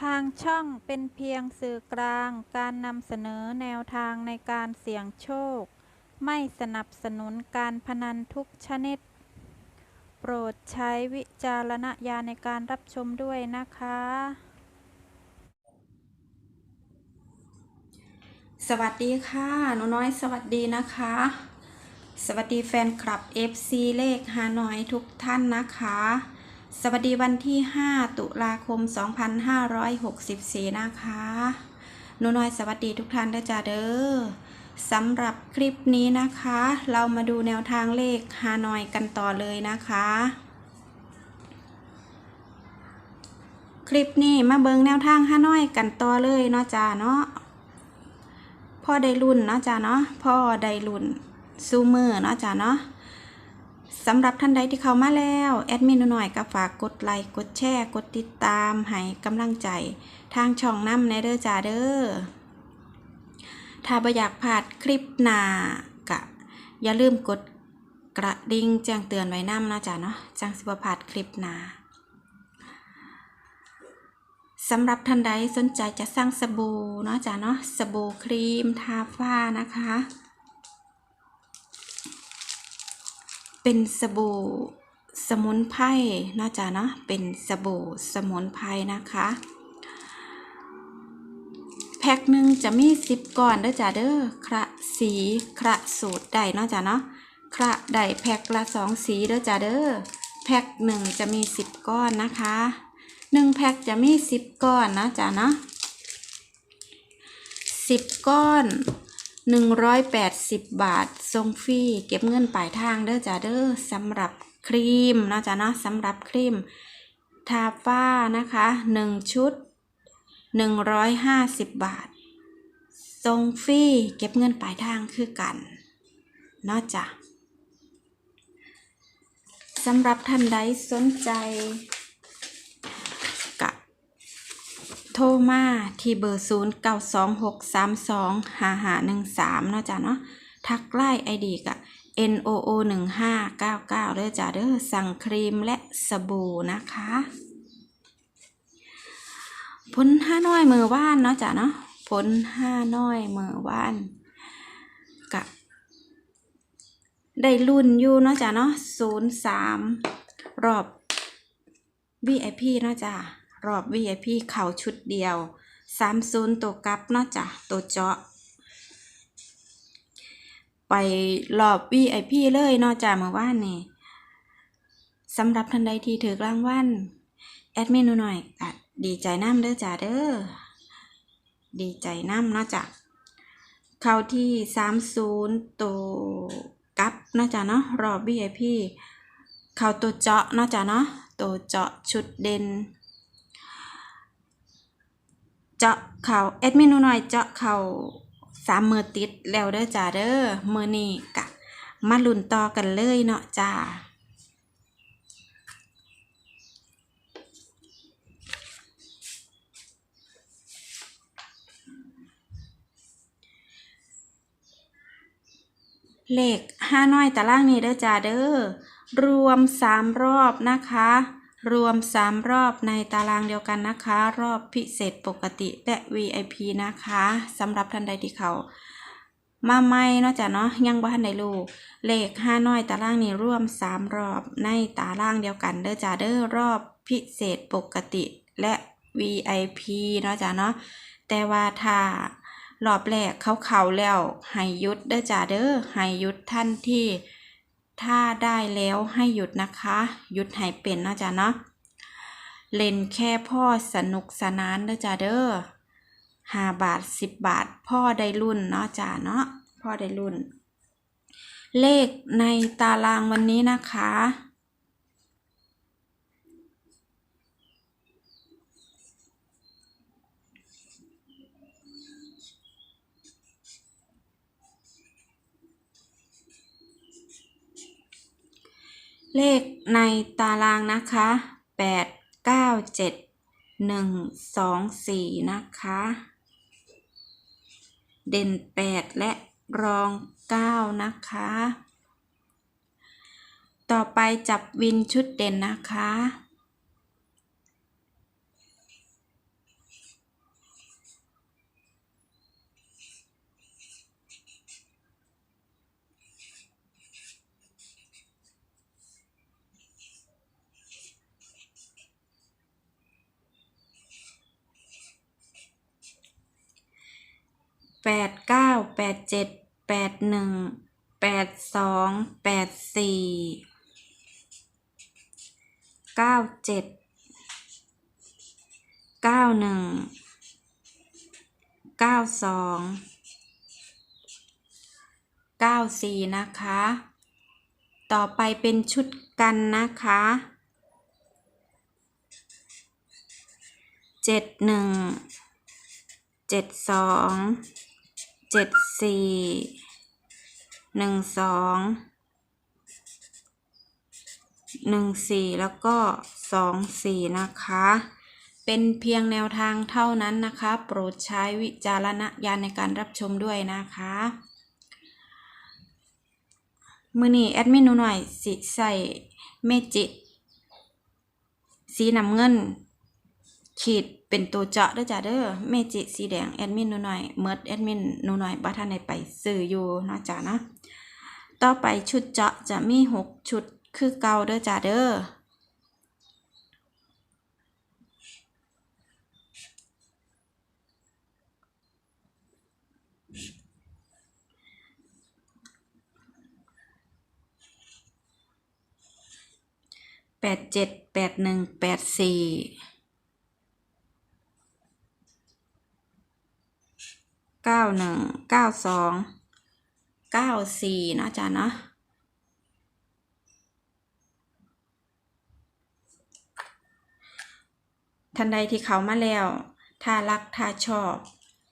ทางช่องเป็นเพียงสื่อกลางการนำเสนอแนวทางในการเสี่ยงโชค ไม่สนับสนุนการพนันทุกชนิด โปรดใช้วิจารณญาณในการรับชมด้วยนะคะ สวัสดีค่ะหนูน้อยสวัสดีนะคะ สวัสดีแฟนคลับ FC เลขฮานอยทุกท่านนะคะ สวัสดีวันที่ 5 ตุลาคม 2564 นะคะหนูน้อยสวัสดีทุกท่านด้วยจ้าเด้อสำหรับคลิปนี้นะคะ เรามาดูแนวทางเลขฮานอยกันต่อเลยนะคะ คลิปนี้มาเบิงแนวทางฮานอยกันต่อเลยเนาะจ้าเนาะพ่อได้รุ่นเนาะจ้าเนาะพ่อได้รุ่นซูมือเนาะจ้าเนาะ สำหรับท่านใดที่เข้ามาแล้ว แอดมินหน่อยก็ฝากกดไลค์กดแชร์กดติดตามให้กำลังใจ ทางช่องน้ำในเด้อจ้าเด้อถ้าบ่อยากพลาดคลิปหน้ากะ อย่าลืมกดกระดิ่งแจ้งเตือนไว้น้ำนะจ้าเนาะจังสิบ่พลาดคลิปหน้าสำหรับท่านใดสนใจจะสร้างสบู่เนาะจ้ะเนาะสบู่ครีมทาฝ้านะคะ เป็นสบู่สมุนไพรเนาะจ้ะเนาะเป็นสบู่สมุนไพรนะคะ แพ็คหนึ่งจะมีสิบก้อนเด้อจ้ะเด้อคระสีคระสูตรใดเนาะจ้ะเนาะคระใดแพ็คละสองสีเด้อจ้ะเด้อแพ็คหนึ่งจะมีสิบก้อนนะคะหนึ่งแพ็คจะมีสิบก้อนนะจ้ะเนาะสิบก้อน หนึ่งร้อยแปดสิบบาททรงฟรีเก็บเงินปลายทางเด้อจ้ะเด้อสำหรับครีมนะจ้ะเนาะสำหรับครีมทาฝ้านะคะหนึ่งชุดหนึ่งร้อยห้าสิบบาททรงฟรีเก็บเงินปลายทางคือกันเนาะจ้ะสำหรับท่านใดสนใจ กะ โทรมาที่เบอร์ 0 9 2 6 3 2 5 5 1 3 เนาะจ้ะเนาะทักไลน์ไอดีกะ n o o 1 5 9 9เด้อจ้ะเด้อสั่งครีมและสบู่นะคะผลห้าน้อยมือว่านเนาะจ้ะเนาะผลห้าน้อยมือว่านกะได้รุ่นอยู่เนาะจ้ะเนาะ0 3รอบ VIP เนาะจ้ะ รอบ VIP เข่าชุดเดียว30ตัวกับเนาะจ้ะตัวเจาะ ไปรอบ VIP เลยเนาะจ้ะเมื่อวานนี่สำหรับทันใดที่ถือรางวัลแอดมินหน่อยก็ดีใจน้ำเด้อจ้ะเด้อดีใจน้ำเนาะจ้ะเข้าที่ 30 ตัวกับเนาะจ้ะเนาะรอบ VIP เข้าตัวเจาะเนาะจ้ะเนาะตัวเจาะชุดเด่น เจาะเข่าแอดมินหนูหน่อยเจาะเข่าสามมือติดแล้วเด้อจ้าเด้อมือนี้กะ มาลุ้นต่อกันเลยเนาะจ้าเลขห้าน้อยตารางนี้เด้อจ้าเด้อรวมสามรอบนะคะ รวมสามรอบในตารางเดียวกันนะคะ รอบพิเศษปกติและ VIP นะคะสำหรับท่านใดที่เขามาใหม่เนาะจ้ะเนาะยังบ่ทันได้รู้เลขห้าน้อยตารางนี้รวมสามรอบในตารางเดียวกันเด้อจ้าเด้อรอบพิเศษปกติและ VIP เนาะจ้ะเนาะแต่ว่าถ้ารอบแรกเขาเข่าแล้วให้ยุดเด้อจ้าเด้อให้ยุดทันที่ ถ้าได้แล้วให้หยุดนะคะ หยุดให้เป็นนะจ๊ะเนาะเล่นแค่พ่อสนุกสนานเด้อจ้าเด้อห้าบาทสิบบาท พ่อได้รุ่นเนาะจ้าเนาะพ่อได้รุ่น เลขในตารางวันนี้นะคะ เลขในตารางนะคะแปดเก้าเจ็ดหนึ่งสองสี่นะคะ เด่นแปดและรองเก้านะคะ ต่อไปจับวินชุดเด่นนะคะ แปดเก้าแปดเจ็ดแปดหนึ่งแปดสองแปดสี่เก้าเจ็ดเก้าหนึ่งเก้าสองเก้าสี่นะคะ ต่อไปเป็นชุดกันนะคะเจ็ดหนึ่งเจ็ดสอง เจ็ดสี่หนึ่งสองหนึ่งสี่แล้วก็สองสี่นะคะ เป็นเพียงแนวทางเท่านั้นนะคะ โปรดใช้วิจารณญาณในการรับชมด้วยนะคะมือนี้แอดมินหนูหน่อยสิใส่เมจิ สีน้ำเงิน ขีดเป็นตัวเจาะเด้อจ้าเด้อเมจิสีแดงแอดมินหนูหน่อยเมิร์ดแอดมินหนูหน่อยบ้าท่านในไปซื้ออยู่นะจ้านะต่อไปชุดเจาะจะมีหกชุดคือเก่าเด้อจ้าเด้อแปดเจ็ดแปดหนึ่งแปดสี่เก้า หนึ่งเก้าสองเก้าสี่เนาะจ้าเนาะท่านใดที่เขามาแล้ว ถ้ารัก ถ้าชอบ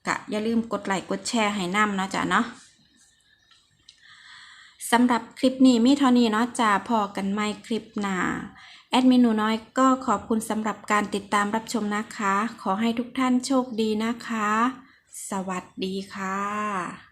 กะอย่าลืมกดไลค์กดแชร์ให้น้ำเนาะจ้ะเนาะสำหรับคลิปนี้มีเท่านี้เนาะจ้ะพอกันไม่คลิปหน้าแอดมินหนูน้อยก็ขอบคุณสำหรับการติดตามรับชมนะคะ ขอให้ทุกท่านโชคดีนะคะ สวัสดีค่ะ